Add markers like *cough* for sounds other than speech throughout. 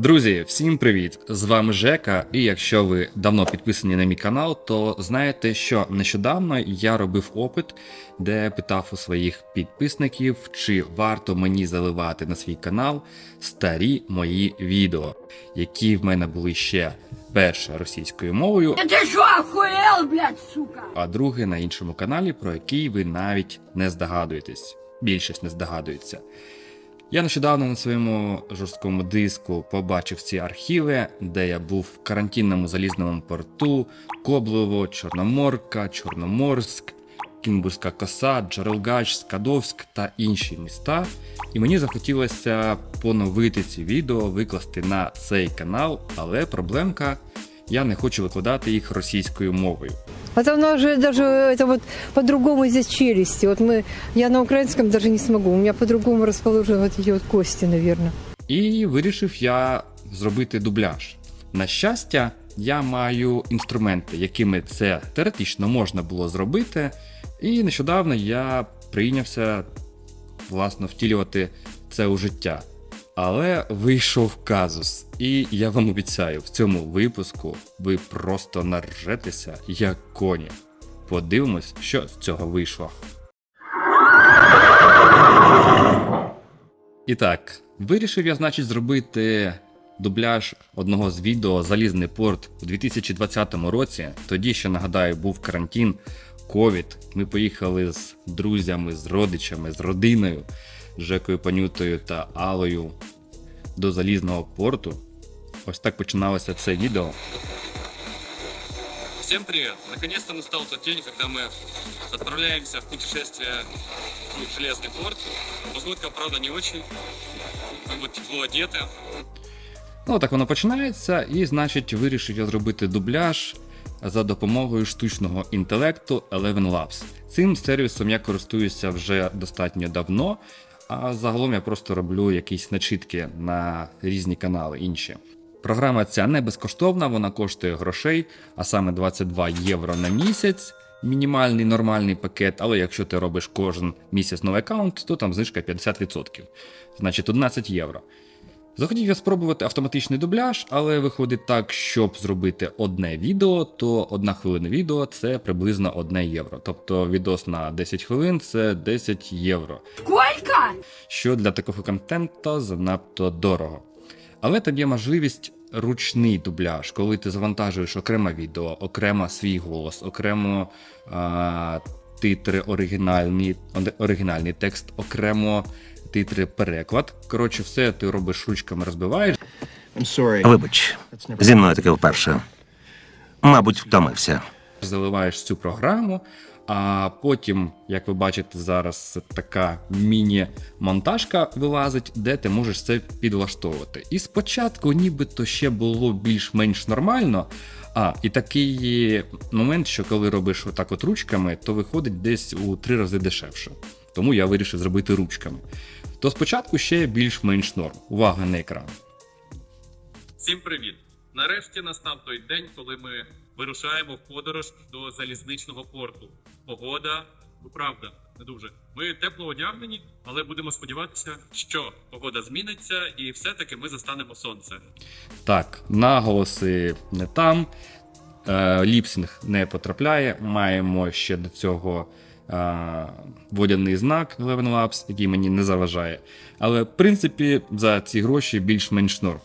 Друзі, всім привіт! З вами Жека. І якщо ви давно підписані на мій канал, то знаєте, що нещодавно я робив опит, де питав у своїх підписників, чи варто мені заливати на свій канал старі мої відео, які в мене були ще перше російською мовою, Да ты что, блядь, сука? а друге на іншому каналі, про який ви навіть не здогадуєтесь. Більшість не здогадується. Я нещодавно на своєму жорсткому диску побачив ці архіви, де я був в карантинному залізному порту, Коблево, Чорноморка, Чорноморськ, Кінбурзька коса, Джерелгач, Скадовськ та інші міста. І мені захотілося поновити ці відео, викласти на цей канал, але проблемка. Я не хочу викладати їх російською мовою. А то у нас же даже это вот по-другому здесь челюсти. Вот мы, я на украинском даже не смогу. У меня по-другому расположены вот эти вот кости, наверное. І вирішив я зробити дубляж. На щастя, я маю інструменти, якими це теоретично можна було зробити. І нещодавно я прийнявся власно втілювати це у життя. Але вийшов казус, і я вам обіцяю, в цьому випуску ви просто наржетеся як коні. Подивимось, що з цього вийшло. І так, вирішив я, значить, зробити дубляж одного з відео Залізний порт у 2020 році. Тоді, ще нагадаю, був карантин, ковід. Ми поїхали з друзями, з родичами, з родиною, Жекою Панютою та Алою до залізного порту. Ось так починалося це відео. Всем привет! Наконец-то настал тот день, когда мы отправляемся в путешествие в Железный порт. Погодка, правда, не очень. Мы вот тепло одеты. Ну, так воно починається, і значить, вирішив я зробити дубляж за допомогою штучного інтелекту Eleven Labs. Цим сервісом я користуюся вже достатньо давно, а загалом я просто роблю якісь начитки на різні канали інші. Програма ця не безкоштовна, вона коштує грошей, а саме 22 євро на місяць. Мінімальний нормальний пакет, але якщо ти робиш кожен місяць новий аккаунт, то там знижка 50%. Значить 11 євро. Захотів я спробувати автоматичний дубляж, але виходить так, щоб зробити одне відео, то одна хвилина відео це приблизно 1 євро. Тобто відос на 10 хвилин це 10 євро, Сколько? що для такого контенту занадто дорого. Але там є можливість ручний дубляж, коли ти завантажуєш окреме відео, окремо свій голос, окремо а, титри оригінальні, оригінальний текст, окремо титри переклад. Коротше, все ти робиш ручками, розбиваєш. Вибач, зі мною таке вперше. Мабуть, втомився. заливаєш цю програму, а потім, як ви бачите, зараз така міні-монтажка вилазить, де ти можеш це підлаштовувати. І спочатку, нібито ще було більш-менш нормально. А, і такий момент, що коли робиш отак от ручками, то виходить десь у три рази дешевше. Тому я вирішив зробити ручками. То спочатку ще більш-менш норм. Увага на екран. Всім привіт! Нарешті настав той день, коли ми вирушаємо в подорож до залізничного порту. Погода, ну правда, не дуже. Ми тепло одягнені, але будемо сподіватися, що погода зміниться і все-таки ми застанемо сонце. Так, наголоси не там. Е, ліпсинг не потрапляє. Маємо ще до цього водяний знак Eleven Labs, який мені не заважає. Але, в принципі, за ці гроші більш-менш норм.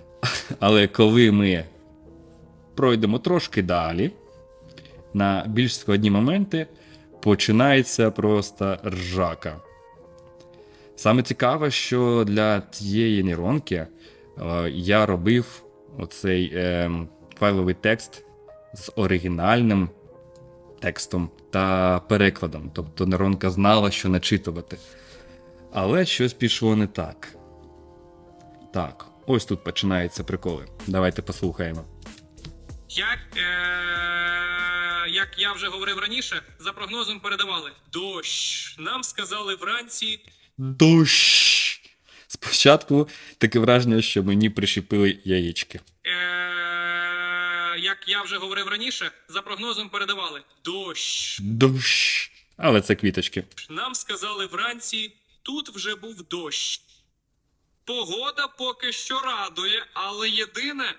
*laughs* Але коли ми пройдемо трошки далі, на більш складні моменти починається просто ржака. Саме цікаве, що для цієї нейронки е, я робив оцей е, файловий текст з оригінальним текстом та перекладом. Тобто нейронка знала, що начитувати. Але щось пішло не так. Так, ось тут починаються приколи. Давайте послухаємо. Як, е- як я вже говорив раніше, за прогнозом передавали дощ. Нам сказали вранці Дощ! Спочатку таке враження, що мені прищепили яєчки. Як я вже говорив раніше, за прогнозом передавали дощ. Дощ! Але це квіточки. Нам сказали вранці, тут вже був дощ. Погода поки що радує, але єдине.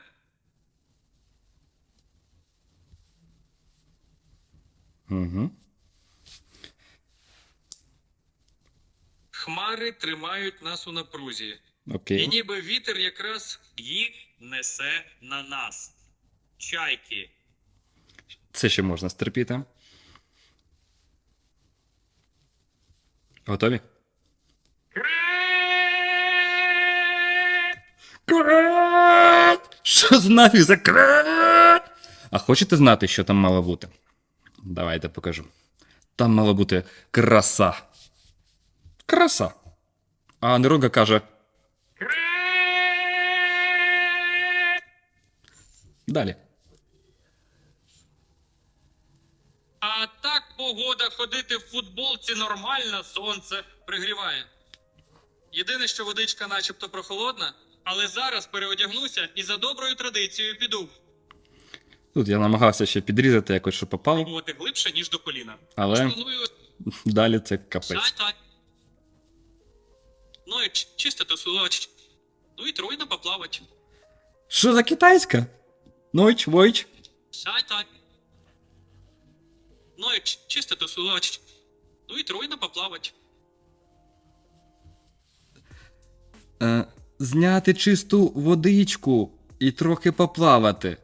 Угу. Хмари тримають нас у напрузі. І ніби вітер якраз їх несе на нас. Чайки. Це ще можна стерпіти. Готові? Крет! Що з нафіг за крет? А хочете знати, що там мало бути? Давайте покажу. Там мала бути краса. Краса. А Нерога каже. Далі. А так погода ходити в футболці нормально, сонце пригріває. Єдине, що водичка начебто прохолодна, але зараз переодягнуся і за доброю традицією піду. Тут я намагався ще підрізати якось, що попало, Пробувати глибше, ніж до коліна. але Планую далі це капець. сядь. Ну і ч- чисто тусувати. Ну і тройно поплавати. Що за китайська? Нойч, войч. Сядь Ну ч- чисто тусувати. Ну і тройно поплавати. Е, зняти чисту водичку і трохи поплавати.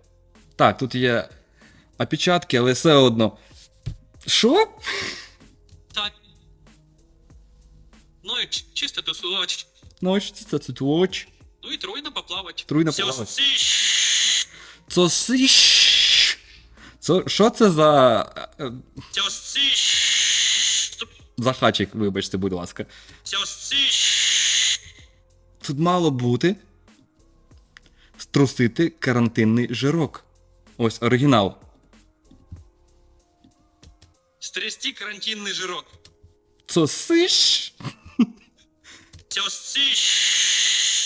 Так, тут є опечатки, але все одно. Що? Так. Ну і чисто тусувати. Нойч, це тут войч. Ну і тройно поплавати. Тройно Все поплавати. сі- Це сиш. Це, що це за. е. За хачик, вибачте, будь ласка. Тут мало бути. Струсити карантинний жирок. Ось оригінал. Стрясти карантинний жирок. Це сиш. Все сі-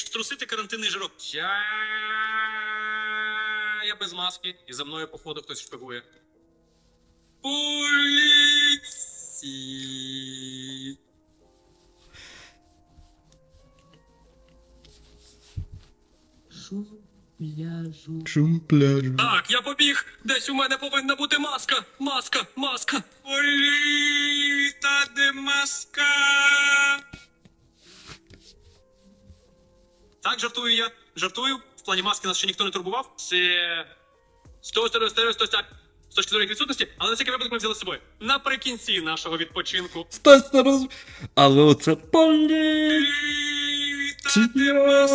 Струсити карантинний жирок. Я... Я без маски, і за мною, походу, хтось шпигує. Поліції. Шум пляжу. Так, я побіг. Десь у мене повинна бути маска. Маска, маска. Політа де маска. Так, жартую я. Жартую. В плані маски нас ще ніхто не турбував. Це 100 100 100 100 з точки зору їх відсутності, але на всякий випадок ми взяли з собою. Наприкінці нашого відпочинку. Стой, роз... Але оце полі... Політа.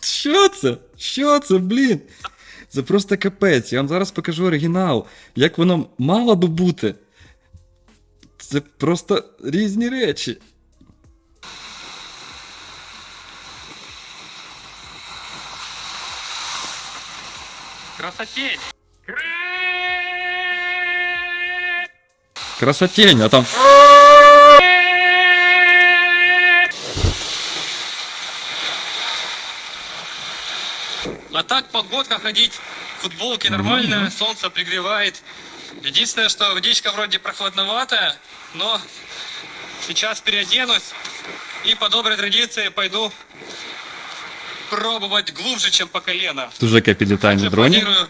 Що це? Що це, блін? Це просто капець. Я вам зараз покажу оригінал. Як воно мало би бути. Це просто різні речі. Красотень. Красотень, а там. А так погодка ходить, футболки нормально, солнце пригревает. Единственное, что водичка вроде прохладноватая, но сейчас переоденусь и по доброй традиции пойду пробовать глубже, чем по колено. Дуже капітальні Я дроні. планирую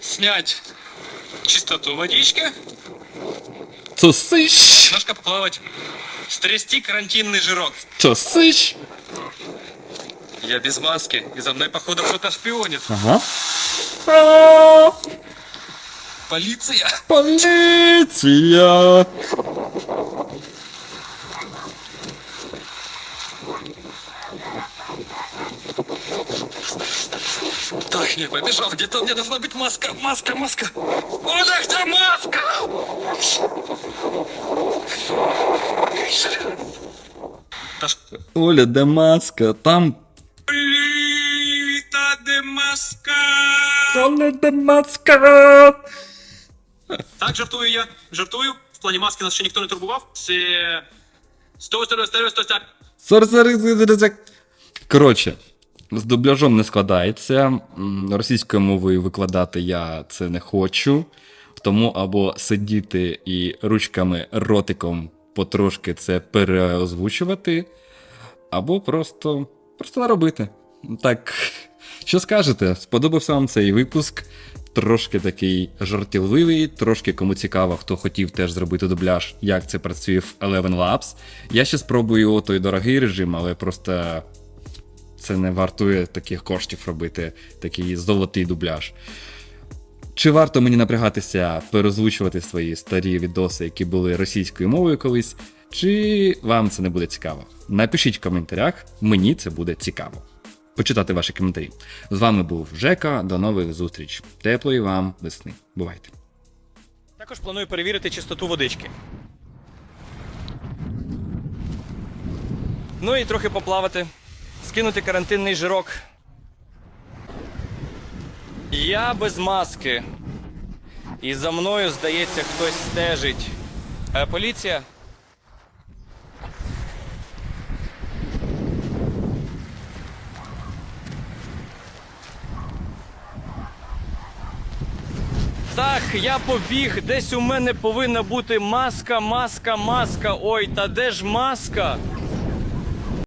снять чистоту водички, Це сиш! немножко поплавать, стрясти карантинный жирок. Це сиш! Я без маски, и за мной, походу, кто-то шпионит. Ага. Полиция! Поліція! Так, я побежал, где-то у меня должна быть маска, маска, маска. Оля, где маска? Оля, де маска? Там. Пліта де маска. Оля, де маска? Так, жартую я. Жартую. В плані маски нас ще ніхто не турбував. Це 100 100 100 100 100 Сор-сор-сор-сор-сор. З дубляжом не складається. Російською мовою викладати я це не хочу. Тому або сидіти і ручками ротиком потрошки це переозвучувати, або просто, просто наробити. Так, що скажете? Сподобався вам цей випуск? Трошки такий жартівливий, трошки кому цікаво, хто хотів теж зробити дубляж, як це працює в Eleven Labs. Я ще спробую той дорогий режим, але просто це не вартує таких коштів робити, такий золотий дубляж. Чи варто мені напрягатися переозвучувати свої старі відоси, які були російською мовою колись, чи вам це не буде цікаво? Напишіть в коментарях, мені це буде цікаво. Почитати ваші коментарі. З вами був Жека. До нових зустріч. Теплої вам весни. Бувайте! Також планую перевірити чистоту водички. Ну і трохи поплавати, скинути карантинний жирок. Я без маски. І за мною, здається, хтось стежить. Е, поліція? Так, я побіг. Десь у мене повинна бути маска, маска, маска. Ой, та де ж маска?